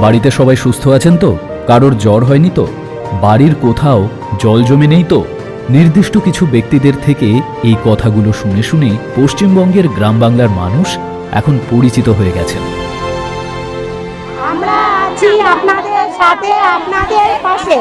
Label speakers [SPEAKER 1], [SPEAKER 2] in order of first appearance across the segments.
[SPEAKER 1] বাড়িতে সবাই সুস্থ আছেন তো? কারোর জ্বর হয়নি তো? বাড়ির কোথাও জল জমে নেই তো? নির্দিষ্ট কিছু ব্যক্তিদের থেকে এই কথাগুলো শুনে শুনে পশ্চিমবঙ্গের গ্রাম বাংলার মানুষ এখন পরিচিত হয়ে গেছেন।
[SPEAKER 2] আমরা আছি আপনাদের সাথে, আপনাদের পাশে।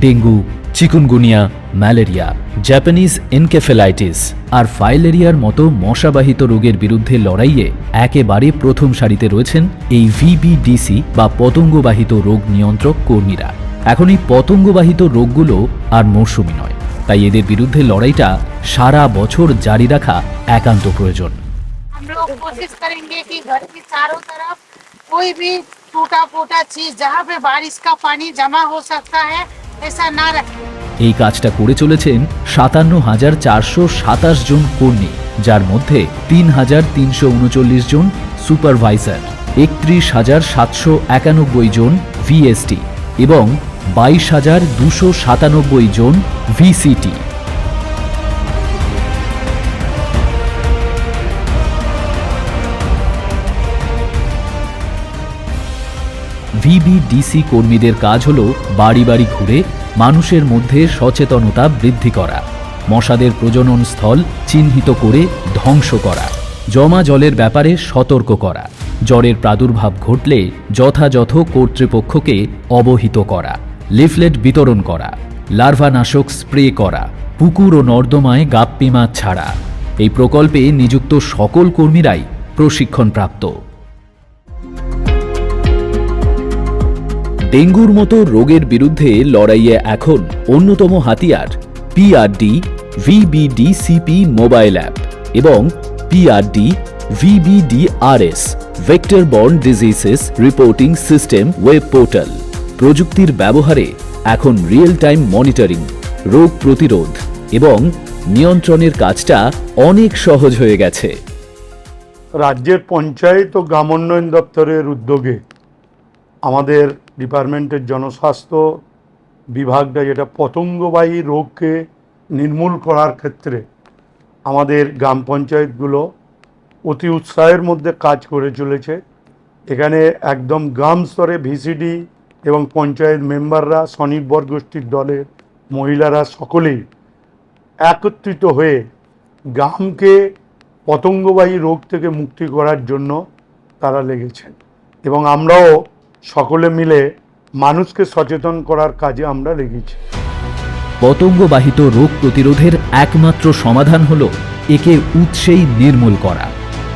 [SPEAKER 1] dengue chikungunya malaria Japanese encephalitis আর ফাইলেরিয়ার মতো মশাবাহিত রোগের বিরুদ্ধে লড়াইয়ে একেবারে প্রথম সারিতে রয়েছেন এই ভিবিডিসি বা পতঙ্গবাহিত রোগ নিয়ন্ত্রক কর্মীরা এখন এই পতঙ্গবাহিত রোগগুলো আর মৌসুমি নয় তাই এদের বিরুদ্ধে লড়াইটা সারা বছর জারি রাখা একান্ত প্রয়োজন
[SPEAKER 3] हम लोग कोशिश करेंगे कि घर के चारों तरफ कोई भी टूटा फूटा चीज जहाँ पे बारिश का पानी जमा हो सकता है ऐसा ना रखें
[SPEAKER 1] এই কাজটা করে চলেছেন সাতান্ন হাজার চারশো সাতাশ জন কর্মী, যার মধ্যে তিন হাজার তিনশো উনচল্লিশ জন সুপারভাইজার, একত্রিশ হাজার সাতশো একানব্বই জন ভিএসটি এবং বাইশ হাজার দুশো সাতানব্বই জন ভিসিটি। ভিবিডিসি কর্মীদের কাজ হল বাড়ি বাড়ি ঘুরে মানুষের মধ্যে সচেতনতা বৃদ্ধি করা, মশাদের প্রজনন স্থল চিহ্নিত করে ধ্বংস করা, জমা জলের ব্যাপারে সতর্ক করা, জ্বরের প্রাদুর্ভাব ঘটলে যথাযথ কর্তৃপক্ষকে অবহিত করা, লিফলেট বিতরণ করা, লার্ভানাশক স্প্রে করা, পুকুর ও নর্দমায় গাপ্পি মাছ ছাড়া। এই প্রকল্পে নিযুক্ত সকল কর্মীরাই প্রশিক্ষণপ্রাপ্ত। ডেঙ্গুর মতো রোগের বিরুদ্ধে লড়াইয়ে এখন অন্যতম হাতিয়ার পিআরডি ভিবিডিসিপি মোবাইল অ্যাপ এবং PRD VBDRS vector borne diseases reporting system web portal প্রযুক্তির ব্যবহারে এখন রিয়েল টাইম মনিটরিং রোগ প্রতিরোধ এবং নিয়ন্ত্রণের কাজটা অনেক সহজ হয়ে গেছে।
[SPEAKER 4] রাজ্যের পঞ্চায়েত ও গ্রামোন্নয়ন দপ্তরের উদ্যোগে আমাদের ডিপার্টমেন্টের জনস্বাস্থ্য বিভাগটা যেটা পতঙ্গবাহী রোগকে নির্মূল করার ক্ষেত্রে আমাদের গ্রাম পঞ্চায়েতগুলো অতি উৎসাহের মধ্যে কাজ করে চলেছে। এখানে একদম গ্রাম স্তরে ভিসিডি এবং পঞ্চায়েত মেম্বাররা, স্বনির্ভর গোষ্ঠীর দলের মহিলারা সকলেই একত্রিত হয়ে গ্রামকে পতঙ্গবাহী রোগ থেকে মুক্তি করার জন্য তারা লেগেছেন। এবং আমরাও সকলে মিলে মানুষকে সচেতন করার কাজে আমরা লেগেছি।
[SPEAKER 1] পতঙ্গবাহিত রোগ প্রতিরোধের একমাত্র সমাধান হল একে উৎসেই নির্মূল করা।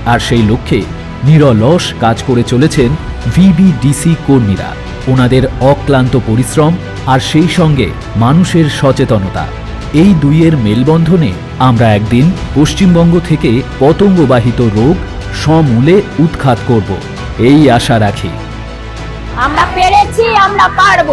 [SPEAKER 1] আর সেই লক্ষ্যে নিরলস কাজ করে চলেছেন ভিবিডিসি কর্মীরা। ওনাদের অক্লান্ত পরিশ্রম আর সেই সঙ্গে মানুষের সচেতনতা। এই দুইয়ের মেলবন্ধনে আমরা একদিন পশ্চিমবঙ্গ থেকে পতঙ্গবাহিত রোগ সমূলে উৎখাত করব। এই আশা রাখি।
[SPEAKER 2] আমরা পেরেছি আমরা পারব।